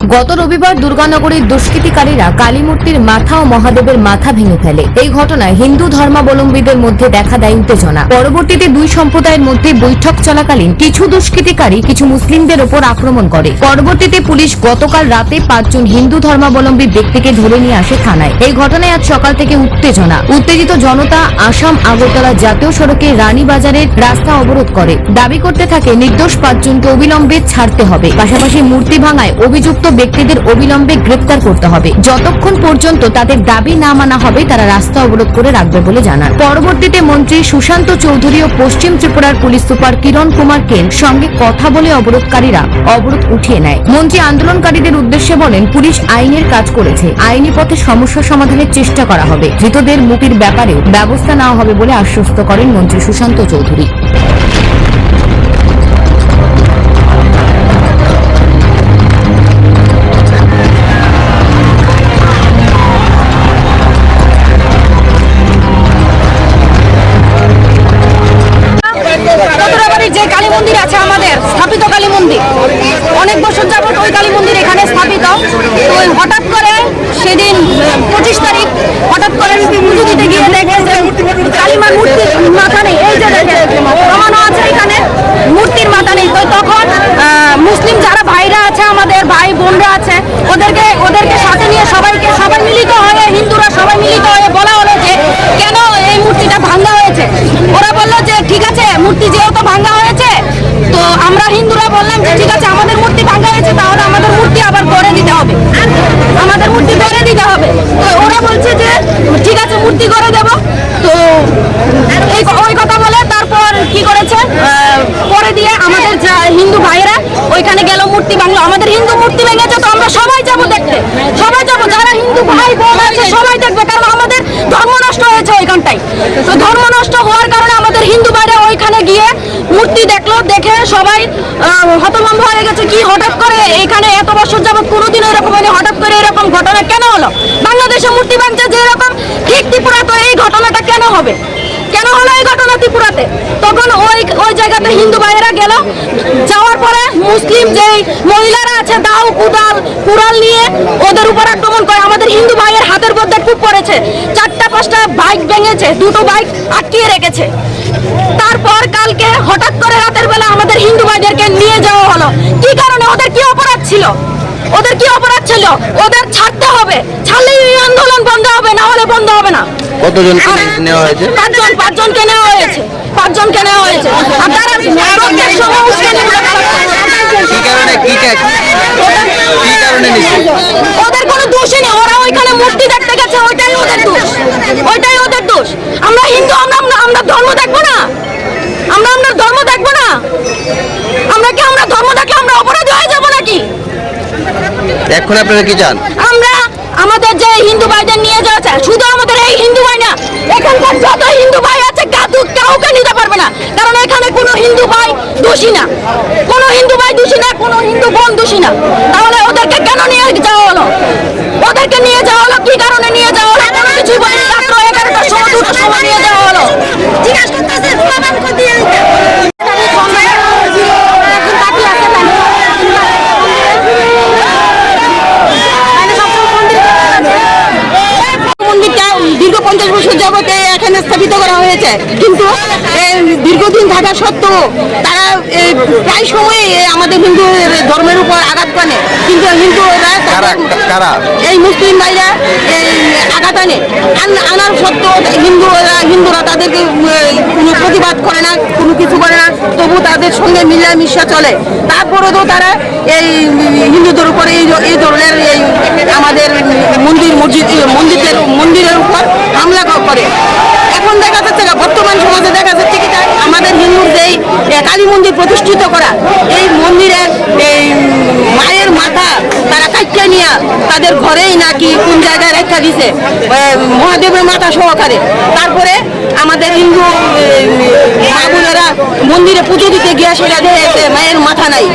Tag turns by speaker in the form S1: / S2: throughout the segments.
S1: গত রবিবার দুর্গানগরের দুষ্কৃতিকারীরা কালীমূর্তির মাথা ও মহাদেবের মাথা ভেঙে ফেলে। এই ঘটনায় হিন্দু ধর্মাবলম্বীদের মধ্যে দেখা দেয় উত্তেজনা। পরবর্তীতে দুই সম্প্রদায়ের মধ্যে বৈঠক চলাকালীন কিছু দুষ্কৃতিকারী কিছু মুসলিমদের ওপর আক্রমণ করে। পরবর্তীতে পুলিশ গতকাল রাতে পাঁচজন হিন্দু ধর্মাবলম্বী ব্যক্তিকে ধরে নিয়ে আসে থানায়। এই ঘটনায় আজ সকাল থেকে উত্তেজনা। উত্তেজিত জনতা আসাম আগরতলা জাতীয় সড়কে রানীবাজারের রাস্তা অবরোধ করে। দাবি করতে থাকে, নির্দোষ পাঁচজনকে অবিলম্বে ছাড়তে হবে। পাশাপাশি মূর্তি ভাঙায় অভিযুক্ত ব্যক্তিদের অবিলম্বে গ্রেপ্তার করতে হবে। যতক্ষণ পর্যন্ত তাদের দাবি না মানা হবে, তারা রাস্তা অবরোধ করে রাখবে বলে জানান। পরবর্তীতে মন্ত্রী সুশান্ত চৌধুরী ও পশ্চিম ত্রিপুরার পুলিশ সুপার কিরণ কুমার কেন সঙ্গে কথা বলে অবরোধকারীরা অবরোধ উঠিয়ে নেয়। মন্ত্রী আন্দোলনকারীদের উদ্দেশ্যে বলেন, পুলিশ আইনের কাজ করেছে। আইনি পথে সমস্যা সমাধানের চেষ্টা করা হবে। ধৃতদের মুক্তির ব্যাপারেও ব্যবস্থা নেওয়া হবে বলে আশ্বস্ত করেন মন্ত্রী সুশান্ত চৌধুরী।
S2: মন্দির। অনেক বছর যাবত ওই কালী মন্দির এখানে স্থাপিত। তো হঠাৎ করে সেদিন পঁচিশ তারিখ, হঠাৎ করে পুজো দিতে গিয়ে দেখে যে কালীমার মূর্তি মাথা নেই এই যে দেখে প্রমাণও আছে এখানে মূর্তির মাথা নেই তো তখন আহ, মুসলিম যারা ভাইরা আছে আমাদের ভাই বোনরা আছে ওদেরকে ওদেরকে সাথে নিয়ে সবাইকে সবাই মিলিত হয়ে হিন্দুরা সবাই মিলিত হয়ে বলা হলো যে কেন এই মূর্তিটা ভাঙ্গা হয়েছে ওরা বলল যে ঠিক আছে মূর্তি যেহেতু ভাঙ্গা হয়েছে তো আমরা হিন্দুরা বললাম যে ঠিক আছে আমাদের মূর্তি ভাঙ্গা হয়েছে তাহলে আমাদের মূর্তি আবার গড়ে দিতে হবে আমাদের মূর্তি গড়ে দিতে হবে তো ওরা বলছে যে ঠিক আছে মূর্তি গড়ে দেব তো এই ওই কথা বলে তারপর কি করেছে আহ, করে দিয়ে আমাদের যা হিন্দু ভাইয়েরা ওইখানে গেল মূর্তি ভাঙলো আমাদের হিন্দু মূর্তি ভেঙেছে তো আমরা সবাই যাব দেখতে সবাই যাব যারা হিন্দু ভাই বোন আছে সবাই দেখবে কারণ আমাদের ধর্ম নষ্ট হয়েছে ওইখানটাই তো ধর্ম নষ্ট হওয়ার কারণে আমাদের হিন্দু ভাইরা ওইখানে গিয়ে মূর্তি দেখল সবাই হতভম্ব হয়ে গেছে। কি হঠাৎ করে এখানে এত বছর যাবত কোনোদিন এরকম হয়নি? হঠাৎ করে এরকম ঘটনা কেন হলো? বাংলাদেশে মূর্তি ভাঙছে যে এরকম ঠিক ত্রিপুরা তো এই ঘটনাটা কেন হবে? কেন হলো এই ঘটনা ত্রিপুরাতে? তখন ওই ওই জায়গাতে হিন্দু ভাইয়েরা গেল। যাওয়ার পরে মুসলিম যেই মহিলারা আছে দাও কুদাল, কুড়াল নিয়ে ওদের উপর আক্রমণ করে আমাদের হিন্দু ভাইয়ের হাতের মধ্যে খুব পড়েছে। চারটা, পাঁচটা বাইক ভেঙেছে, দুটো বাইক আটকিয়ে রেখেছে। তারপর কালকে হঠাৎ করে রাতের বেলা আমাদের হিন্দু ভাইদেরকে নিয়ে যাওয়া হলো। কি কারণে? ওদের কি অপরাধ ছিল? ওদের কি অপরাধ ছিল? ওদের ছাড়তে হবে। ছাড়লেই এই আন্দোলন বন্ধ হবে না হলে বন্ধ হবে না।
S3: কতজনকে নেওয়া হয়েছে?
S2: পাঁচজন পাঁচজনকে নেওয়া হয়েছে। পাঁচজনকে নেওয়া হয়েছে। ওদের কোনো দোষই নেই। ওরা ওইখানে মূর্তি দেখতে গেছে ওইটাই ওদের দোষ। ওইটাই ওদের দোষ। আমরা হিন্দু আমরা- আমরা ধর্ম দেখব না আমরা আমরা ধর্ম দেখব না আমরা কি আমরা অপরাধী হয়ে যাব নাকি?
S3: এখন আপনারা কি চান?
S2: আমরা আমাদের যে হিন্দু ভাইদের নিয়ে চাই শুধু আমাদের এই হিন্দু ভাই না এখানকার যত হিন্দু ভাই আছে কাদু কাউকে নিতে পারবে না। কারণ এখানে কোনো হিন্দু ভাই দোষী না। কোনো হিন্দু ভাই দোষী না কোনো হিন্দু বোন দোষী না। তাহলে ওদেরকে কেন নিয়ে যাওয়া হলো? ওদেরকে নিয়ে যাওয়া হলো কি কারণে নিয়ে যাওয়া হলো কোনো কিছুই বলি রাত্র এগারোটার সময় দুটোর সময় নিয়ে যাওয়া হলো জিজ্ঞাসা করতেছে প্রমাণ করে দিয়ে এখন বাকি আছে মন্দিরটা দীর্ঘ পঞ্চাশ বছর যাবতে এখানে স্থাপিত করা হয়েছে। কিন্তু দীর্ঘদিন থাকা সত্ত্বেও তারা প্রায় সময় আমাদের হিন্দু ধর্মের উপর আঘাত করে। কিন্তু হিন্দুরা এই মুসলিম ভাইরা এই আঘাত আনে। আন- আনার সত্ত্বেও হিন্দুরা হিন্দুরা তাদেরকে কোনো প্রতিবাদ করে না কোনো কিছু করে না। তবু তাদের সঙ্গে মিলামিশা চলে। তারপরেও তো তারা এই হিন্দুদের উপরে এই এই ধরনের এই আমাদের মন্দির মসজিদ মন্দিরের মন্দিরের উপর হামলা করে। এখন দেখা যাচ্ছে বর্তমান সমাজে দেখা যাচ্ছে কি আমাদের হিন্দুর যেই কালী মন্দির প্রতিষ্ঠিত করা, এই মন্দিরের এই মায়ের মাথা তারা কাইটা নিয়ে তাদের ঘরেই নাকি কোন জায়গায় রেখা দিছে মহাদেবের মাথা সহকারে। তারপরে আমাদের হিন্দু মা বোনেরা মন্দিরে পুজো দিতে গিয়া সেটা দেখে মায়ের মাথা নাই।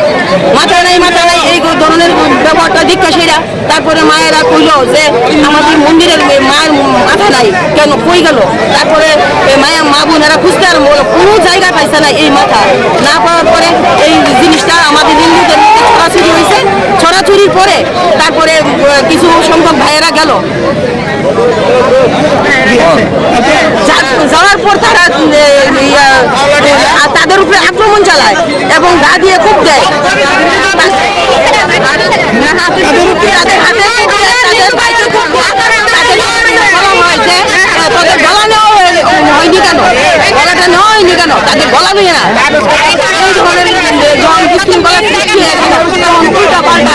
S2: মাথা নাই মাথা নাই, এই ধরনের ব্যবহারটা দীক্ষা সেটা
S4: তারপরে মায়েরা কইলো যে আমাদের মন্দিরের মায়ের মাথা নাই। কেন? কই গেল? তারপরে এ মায়ের মা বোনেরা খুঁজতে আর কোনো জায়গা পাইছে না এই মাথা। না পাওয়ার পরে এই জিনিসটা আমাদের হিন্দুদের ছড়াছড়ি হয়েছে। ছড়াছড়ির পরে তারপরে কিছু সংখ্যক ভাইয়েরা গেল। যাওয়ার পর তারা তাদের উপরে আক্রমণ চালায় এবং গা দিয়ে খুব দেয়। তাদের হাতে তাদের গলা নেওয়া হয়- হয়নি কেন? গলাটা নেওয়া হয়নি কেন? তাদের গলা নিয়ে না এই ধরনের যখন বিশৃঙ্খলা সৃষ্টি হয় তখন উল্টা পাল্টা।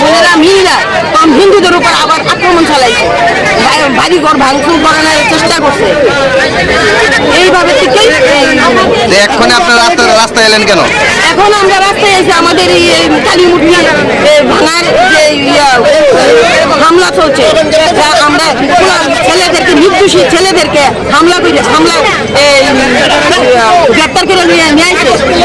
S4: বোনেরা মিলিরা তখন হিন্দুদের উপর আবার আক্রমণ চালাইছে বাড়ি- বাড়িঘর ভাঙচুর করানোর চেষ্টা করছে এইভাবে
S3: এক্ষণে আপনার রাস্তায় এলেন কেন?
S4: এখন আমরা রাস্তায় এসে আমাদের এই এ, ভাঙার যে হামলা চলছে আমরা ছেলেদেরকে নির্দোষী ছেলেদেরকে হামলা করে হামলা গ্রেপ্তার করে নিয়ে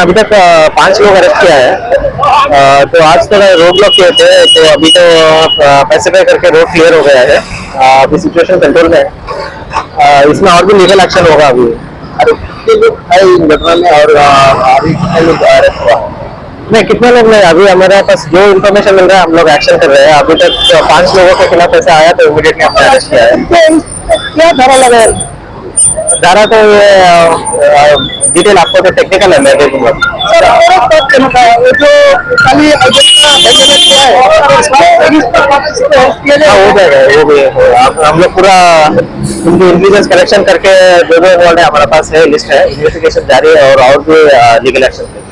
S5: अभी तक पाँच लोग अरेस्ट किया है। तो आज थोड़ा रोड ब्लॉक किए थे तो अभी तो पैसिफाई करके रोड क्लियर हो गया है। अभी सिचुएशन कंट्रोल में है। इसमें और भी लीगल एक्शन होगा अभी। और अभी कितने लोग अरेस्ट नहीं, कितने लोग नहीं, अभी हमारे पास जो इन्फॉर्मेशन मिल रहा है, हम लोग एक्शन कर रहे हैं। अभी तक पाँच लोगों के खिलाफ ऐसा आया तो इमीडिएटली हमने अरेस्ट किया है। क्या धारा लगा धारा तो ये डिटेल आपको तो टेक्निकल है मैं दे दूँगा जो खाली हाँ हो जाएगा वो भी हो हम लोग पूरा उनकी इंटेलिजेंस कलेक्शन करके जो जो है हमारे पास है लिस्ट है इन्वेस्टिगेशन जारी है और और भी लीगल एक्शन